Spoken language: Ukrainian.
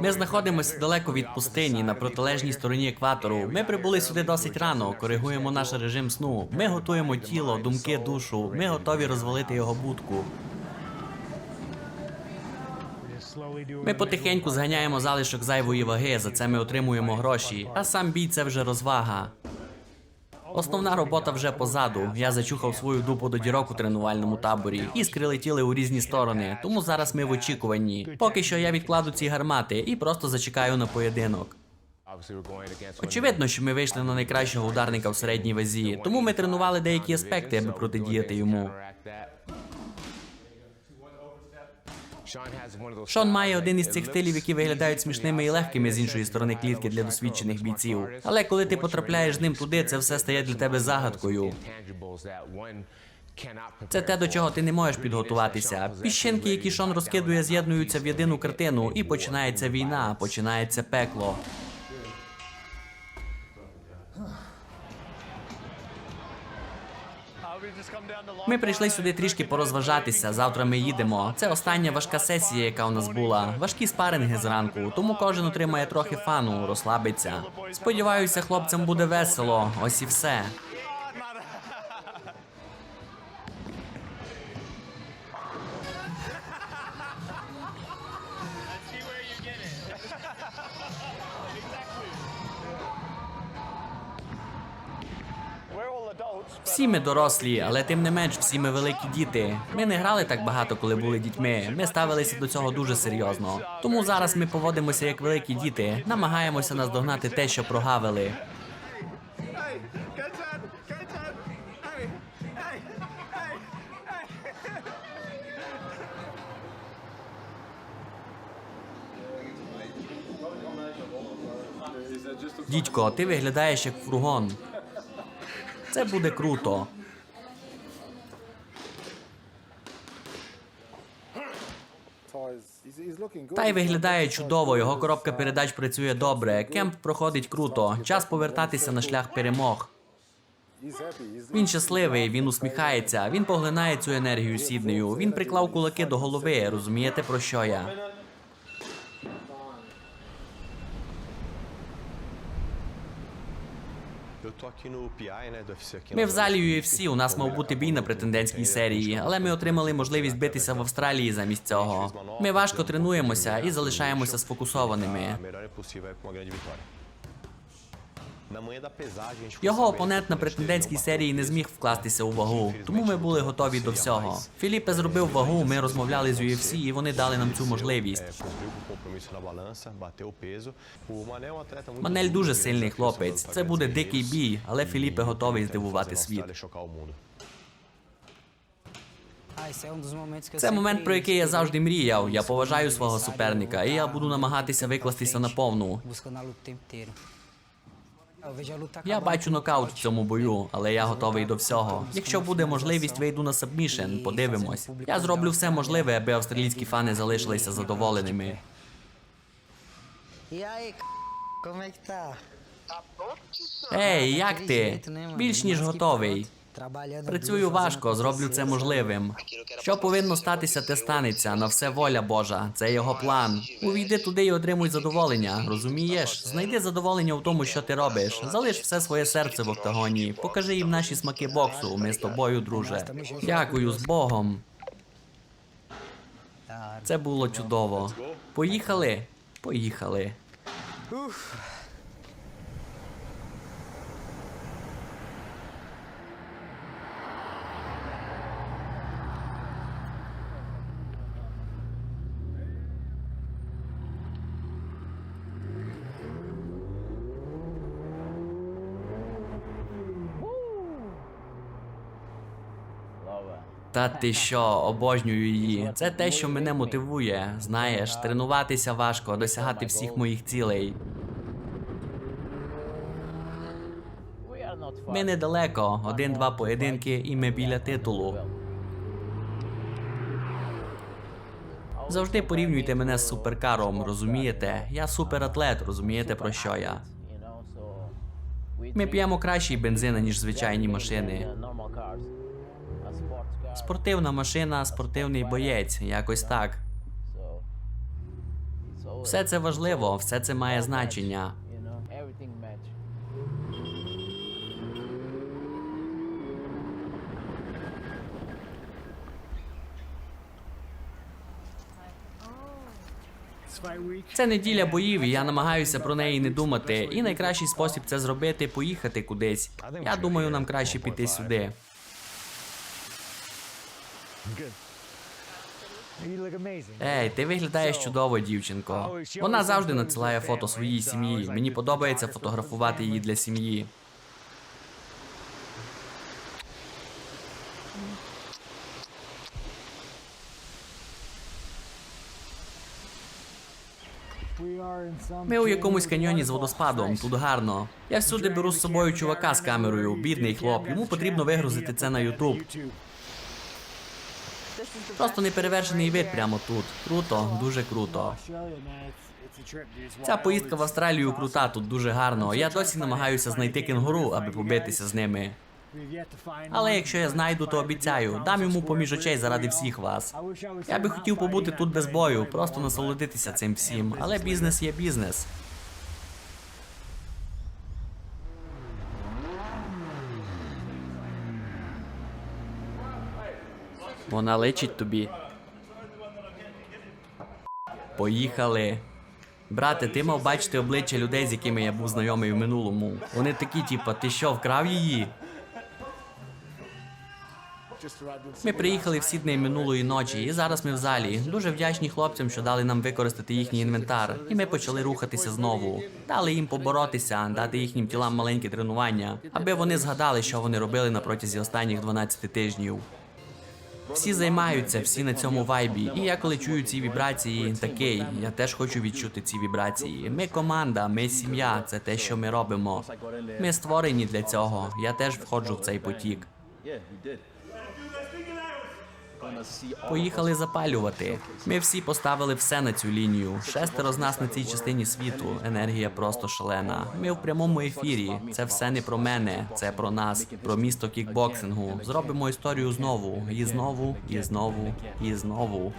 Ми знаходимося далеко від пустині на протилежній стороні екватору. Ми прибули сюди досить рано, коригуємо наш режим сну. Ми готуємо тіло, думки, душу. Ми готові розвалити його будку. Ми потихеньку зганяємо залишок зайвої ваги, за це ми отримуємо гроші. А сам бій це вже розвага. Основна робота вже позаду. Я зачухав свою дупу до дірок у тренувальному таборі. Іскри летіли у різні сторони, тому зараз ми в очікуванні. Поки що я відкладу ці гармати і просто зачекаю на поєдинок. Очевидно, що ми вийшли на найкращого ударника в середній вазі, тому ми тренували деякі аспекти, аби протидіяти йому. Шон має один із цих стилів, які виглядають смішними і легкими з іншої сторони клітки для досвідчених бійців. Але коли ти потрапляєш з ним туди, це все стає для тебе загадкою. Це те, до чого ти не можеш підготуватися. Піщинки, які Шон розкидує, з'єднуються в єдину картину, і починається війна, починається пекло. Ми прийшли сюди трішки порозважатися. Завтра ми їдемо. Це остання важка сесія, яка у нас була. Важкі спаринги зранку, тому кожен отримає трохи фану, розслабиться. Сподіваюся, хлопцям буде весело. Ось і все. Всі ми дорослі, але тим не менш, всі ми великі діти. Ми не грали так багато, коли були дітьми. Ми ставилися до цього дуже серйозно. Тому зараз ми поводимося як великі діти, намагаємося наздогнати те, що прогавили. Дідько, ти виглядаєш як фургон. Це буде круто. Та й виглядає чудово. Його коробка передач працює добре. Кемп проходить круто. Час повертатися на шлях перемог. Він щасливий, він усміхається, він поглинає цю енергію сіднею. Він приклав кулаки до голови. Розумієте про що я? Ми в залі. UFC, у нас мав бути бій на претендентській серії, але ми отримали можливість битися в Австралії замість цього. Ми важко тренуємося і залишаємося сфокусованими. Na manhã da pesagem, a gente Його опонент на претендентській серії не зміг вкластися у вагу, тому ми були готові до всього. Філіппе зробив вагу, ми розмовляли з UFC, і вони дали нам цю можливість. Muito Манель дуже сильний хлопець. Це буде дикий бій, але Філіппе готовий здивувати світ. Це момент, про який я завжди мріяв. Я поважаю свого суперника, і я буду намагатися викластися на повну. Я бачу нокаут в цьому бою, але я готовий до всього. Якщо буде можливість, вийду на сабмішен, подивимось. Я зроблю все можливе, аби австралійські фани залишилися задоволеними. Ей, як ти? Більш ніж готовий. Працюю важко, зроблю це можливим. Що повинно статися, те станеться. На все воля Божа. Це його план. Увійди туди і отримуй задоволення. Розумієш? Знайди задоволення в тому, що ти робиш. Залиш все своє серце в октагоні. Покажи їм наші смаки боксу. Ми з тобою, друже. Дякую з Богом. Це було чудово. Поїхали? Поїхали. Та ти що, обожнюю її. Це те, що мене мотивує. Знаєш, тренуватися важко, досягати всіх моїх цілей. Ми недалеко, один-два поєдинки, і ми біля титулу. Завжди порівнюйте мене з суперкаром, розумієте? Я суператлет, розумієте про що я? Ми п'ємо кращий бензин, ніж звичайні машини. Спортивна машина, спортивний боєць, якось так. Все це важливо, все це має значення. Це неділя боїв, і я намагаюся про неї не думати. І найкращий спосіб це зробити поїхати кудись. Я думаю, нам краще піти сюди. Ей, ти виглядаєш чудово, дівчинко. Вона завжди надсилає фото своїй сім'ї. Мені подобається фотографувати її для сім'ї. Ми у якомусь каньйоні з водоспадом. Тут гарно. Я всюди беру з собою чувака з камерою. Бідний хлоп. Йому потрібно вигрузити це на Ютуб. Просто неперевершений вид прямо тут. Круто, дуже круто. Ця поїздка в Австралію крута, тут дуже гарно. Я досі намагаюся знайти кенгуру, аби побитися з ними. Але якщо я знайду, то обіцяю, дам йому поміж очей заради всіх вас. Я би хотів побути тут без бою, просто насолодитися цим всім. Але бізнес є бізнес. Вона личить тобі. Поїхали. Брате, ти мав бачити обличчя людей, з якими я був знайомий в минулому. Вони такі, типа, ти що, вкрав її? Ми приїхали в Сідней минулої ночі, і зараз ми в залі. Дуже вдячні хлопцям, що дали нам використати їхній інвентар. І ми почали рухатися знову. Дали їм поборотися, дати їхнім тілам маленькі тренування, аби вони згадали, що вони робили на протязі останніх 12 тижнів. Всі займаються, всі на цьому вайбі. І я коли чую ці вібрації, такий, я теж хочу відчути ці вібрації. Ми команда, ми сім'я, це те, що ми робимо. Ми створені для цього. Я теж входжу в цей потік. Поїхали запалювати. Ми всі поставили все на цю лінію. Шестеро з нас на цій частині світу. Енергія просто шалена. Ми в прямому ефірі. Це все не про мене, це про нас, про місто кікбоксингу. Зробимо історію знову, і знову, і знову, і знову.